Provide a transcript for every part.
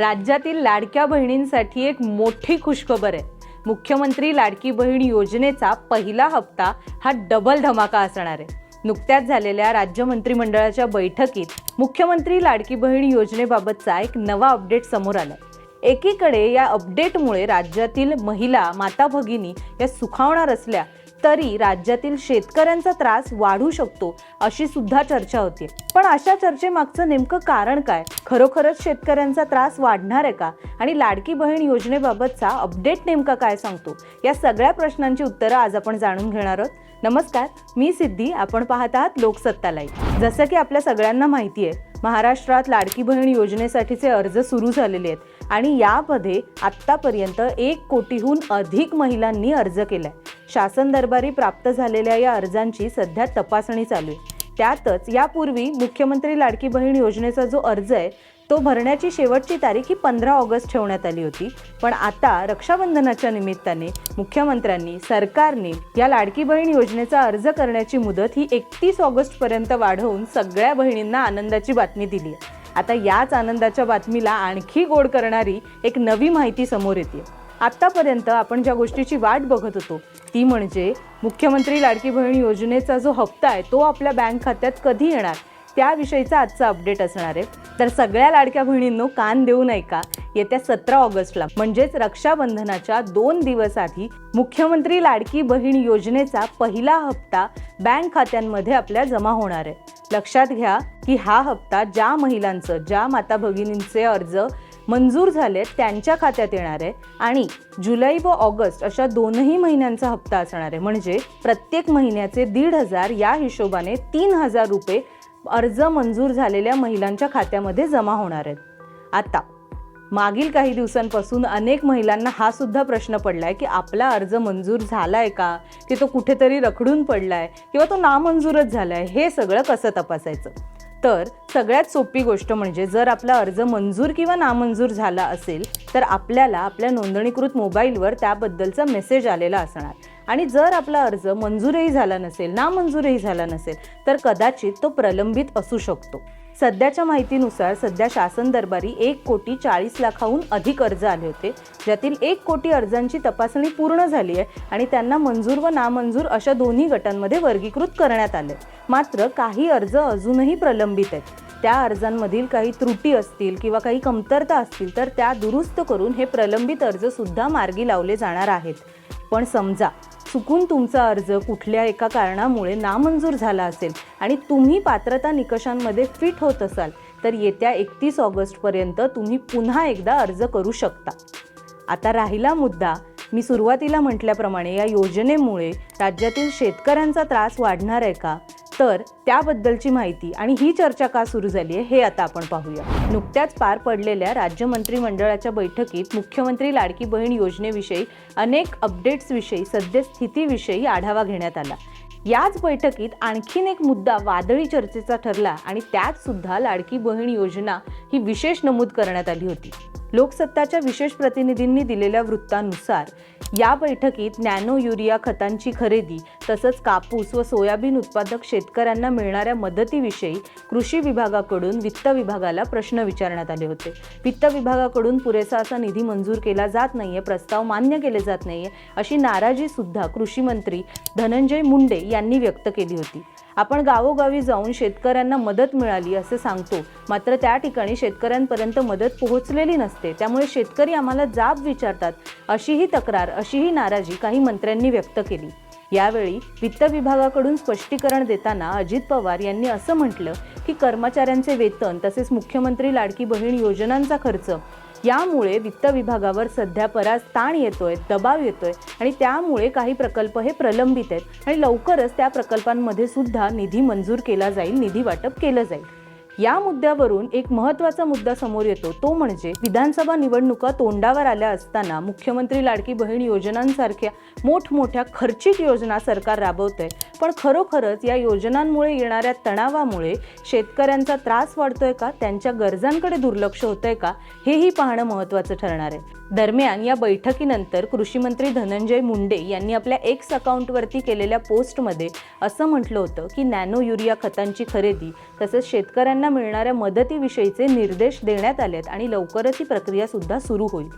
राज्यातील लाडक्या बहिणींसाठी एक मोठी खुशखबर आहे. मुख्यमंत्री लाडकी बहीण योजनेचा पहिला हप्ता हा डबल धमाका असणार आहे. नुकत्याच झालेल्या राज्य मंत्रिमंडळाच्या बैठकीत मुख्यमंत्री लाडकी बहीण योजनेबाबतचा एक नवा अपडेट समोर आला एकीकडे या अपडेटमुळे राज्यातील महिला माता भगिनी या सुखावणार असल्या तरी राज्यातील शेतकऱ्यांचा त्रास वाढू शकतो अशी सुद्धा चर्चा होती. पण अशा चर्चेमागचं नेमकं कारण काय? खरोखरच शेतकऱ्यांचा त्रास वाढणार आहे का? आणि लाडकी बहीण योजनेबाबतचा अपडेट नेमका काय सांगतो? या सगळ्या प्रश्नांची उत्तरं आज आपण जाणून घेणार आहोत. नमस्कार मी सिद्धी आपण पाहत आहात लोकसत्ता लाईव्ह. जसं की आपल्या सगळ्यांना माहिती आहे महाराष्ट्रात लाडकी बहीण योजनेसाठीचे अर्ज सुरू झालेले आहेत. आणि यामध्ये आत्तापर्यंत एक कोटीहून अधिक महिलांनी अर्ज केलाय. शासन दरबारी प्राप्त झालेल्या या अर्जांची सध्या तपासणी चालू आहे. त्यातच यापूर्वी मुख्यमंत्री लाडकी बहीण योजनेचा जो अर्ज आहे तो भरण्याची शेवटची तारीख ही पंधरा ऑगस्ट ठेवण्यात आली होती. पण आता रक्षाबंधनाच्या निमित्ताने मुख्यमंत्र्यांनी सरकारने या लाडकी बहीण योजनेचा अर्ज करण्याची मुदत ही एकतीस ऑगस्टपर्यंत वाढवून सगळ्या बहिणींना आनंदाची बातमी दिली आहे. आता याच आनंदाच्या बातमीला आणखी गोड करणारी एक नवी माहिती समोर येते. आत्तापर्यंत आपण ज्या गोष्टीची वाट बघत होतो ती म्हणजे मुख्यमंत्री लाडकी बहीण योजनेचा जो हप्ता आहे तो आपल्या बँक खात्यात कधी येणार? त्याविषयीचा आजचा अपडेट असणार आहे. तर सगळ्या लाडक्या बहिणींनो कान देऊ नये का येत्या सतरा ऑगस्टला म्हणजेच रक्षाबंधनाच्या दोन दिवस आधी मुख्यमंत्री लाडकी बहीण योजनेचा पहिला हप्ता बँक खात्यांमध्ये आपल्या जमा होणार आहे. लक्षात घ्या की हा हप्ता ज्या महिलांचं ज्या माता भगिनींचे अर्ज मंजूर झाले त्यांच्या खात्यात येणार आहे. आणि जुलै व ऑगस्ट अशा दोनही महिन्यांचा हप्ता असणार आहे. म्हणजे प्रत्येक महिन्याचे दीड हजार या हिशोबाने तीन हजार रुपये अर्ज मंजूर झालेल्या महिलांच्या खात्यामध्ये जमा होणार आहेत. आता मागील काही दिवसांपासून अनेक महिलांना हा सुद्धा प्रश्न पडलाय की आपला अर्ज मंजूर झालाय का? की तो कुठेतरी रखडून पडलाय किंवा तो नामंजूरच झालाय? हे सगळं कसं तपासायचं? तर सगळ्यात सोपी गोष्ट म्हणजे जर आपला अर्ज मंजूर किंवा नामंजूर झाला असेल तर आपल्याला आपल्या नोंदणीकृत मोबाईलवर त्याबद्दलचा मेसेज आलेला असणार. आणि जर आपला अर्ज मंजूरही झाला नसेल नामंजूरही झाला नसेल तर कदाचित तो प्रलंबित असू शकतो. सध्याच्या माहितीनुसार सध्या शासन दरबारी एक कोटी चाळीस लाखाहून अधिक अर्ज आले होते. ज्यातील एक कोटी अर्जांची तपासणी पूर्ण झाली आहे आणि त्यांना मंजूर व नामंजूर अशा दोन्ही गटांमध्ये वर्गीकृत करण्यात आले मात्र काही अर्ज अजूनही प्रलंबित आहेत. त्या अर्जांमधील काही त्रुटी असतील किंवा काही कमतरता असतील तर त्या दुरुस्त करून हे प्रलंबित अर्ज सुद्धा मार्गी लावले जाणार आहेत. पण समजा चुकून तुमचा अर्ज कुठल्या एका कारणामुळे नामंजूर झाला असेल आणि तुम्ही पात्रता निकषांमध्ये फिट होत असाल तर येत्या एकतीस ऑगस्टपर्यंत तुम्ही पुन्हा एकदा अर्ज करू शकता. आता राहिला मुद्दा मी सुरुवातीला म्हटल्याप्रमाणे या योजनेमुळे राज्यातील शेतकऱ्यांचा त्रास वाढणार आहे का? तर त्याबद्दलची माहिती आणि ही चर्चा का सुरू झाली आहे हे आता आपण पाहूया. नुकत्याच पार पडलेल्या राज्य मंत्रिमंडळाच्या बैठकीत मुख्यमंत्री लाडकी बहीण योजनेविषयी अनेक अपडेट्सविषयी सद्यस्थितीविषयी आढावा घेण्यात आला. याच बैठकीत आणखीन एक मुद्दा वादळी चर्चेचा ठरला आणि त्यात सुद्धा लाडकी बहीण योजना ही विशेष नमूद करण्यात आली होती. लोकसत्ताच्या विशेष प्रतिनिधींनी दिलेल्या वृत्तानुसार या बैठकीत नॅनो युरिया खतांची खरेदी तसंच कापूस व सोयाबीन उत्पादक शेतकऱ्यांना मिळणाऱ्या मदतीविषयी कृषी विभागाकडून वित्त विभागाला प्रश्न विचारण्यात आले होते. वित्त विभागाकडून पुरेसा असा निधी मंजूर केला जात नाहीये प्रस्ताव मान्य केले जात नाहीये अशी नाराजी सुद्धा कृषी मंत्री धनंजय मुंडे यांनी व्यक्त केली होती. आपण गावोगावी जाऊन शेतकऱ्यांना मदत मिळाली असे सांगतो. मात्र त्या ठिकाणी शेतकऱ्यांपर्यंत मदत पोहोचलेली नसते. त्यामुळे शेतकरी आम्हाला जाब विचारतात. अशीही तक्रार अशीही नाराजी काही मंत्र्यांनी व्यक्त केली. यावेळी वित्त विभागाकडून स्पष्टीकरण देताना अजित पवार यांनी असं म्हटलं की कर्मचाऱ्यांचे वेतन तसेच मुख्यमंत्री लाडकी बहीण योजनांचा खर्च यामुळे वित्त विभागावर सध्या बराच ताण येतोय दबाव येतोय आणि त्यामुळे काही प्रकल्प हे प्रलंबित आहेत आणि लवकरच त्या प्रकल्पांमध्ये सुद्धा निधी मंजूर केला जाईल निधी वाटप केलं जाईल. या मुद्द्यावरून एक महत्त्वाचा मुद्दा समोर येतो. तो म्हणजे विधानसभा निवडणुका तोंडावर आल्या असताना मुख्यमंत्री लाडकी बहीण योजनांसारख्या मोठमोठ्या खर्चिक योजना सरकार राबवतंय. पण खरोखरच या योजनांमुळे येणाऱ्या तणावामुळे शेतकऱ्यांचा त्रास वाढतोय का? त्यांच्या गरजांकडे दुर्लक्ष होतंय का? हेही पाहणं महत्त्वाचं ठरणार आहे. दरम्यान या बैठकीनंतर कृषीमंत्री धनंजय मुंडे यांनी आपल्या एक्स अकाउंटवरती केलेल्या पोस्टमध्ये असं म्हटलं होतं की नॅनो युरिया खतांची खरेदी तसंच शेतकऱ्यांना मिळणाऱ्या मदतीविषयीचे निर्देश देण्यात आलेत आणि लवकरच ही प्रक्रियासुद्धा सुरू होईल.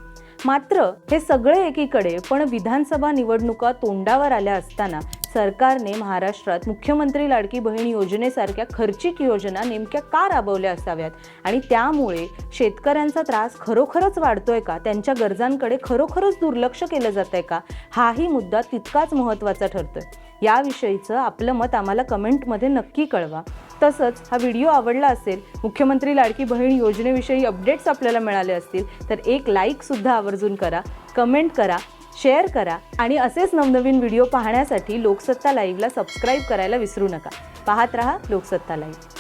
मात्र हे सगळे एकीकडे पण विधानसभा निवडणुका तोंडावर आल्या असताना सरकारने महाराष्ट्रात मुख्यमंत्री लाडकी बहीण योजनेसारख्या खर्चिक योजना नेमक्या का राबवल्या असाव्यात? आणि त्यामुळे शेतकऱ्यांचा त्रास खरोखरच वाढतोय का? त्यांच्या गरजांकडे खरोखरच दुर्लक्ष केलं जात आहे का? हाही मुद्दा तितकाच महत्त्वाचा ठरतोय. याविषयीचं आपलं मत आम्हाला कमेंटमध्ये नक्की कळवा. तसंच हा व्हिडिओ आवडला असेल मुख्यमंत्री लाडकी बहीण योजनेविषयी अपडेट्स आपल्याला मिळाले असतील तर एक लाईकसुद्धा आवर्जून करा. कमेंट करा. शेअर करा आणि असेच नवनवीन व्हिडिओ पाहण्यासाठी लोकसत्ता लाईव्हला सबस्क्राईब करायला विसरू नका. पाहत रहा लोकसत्ता लाईव्ह.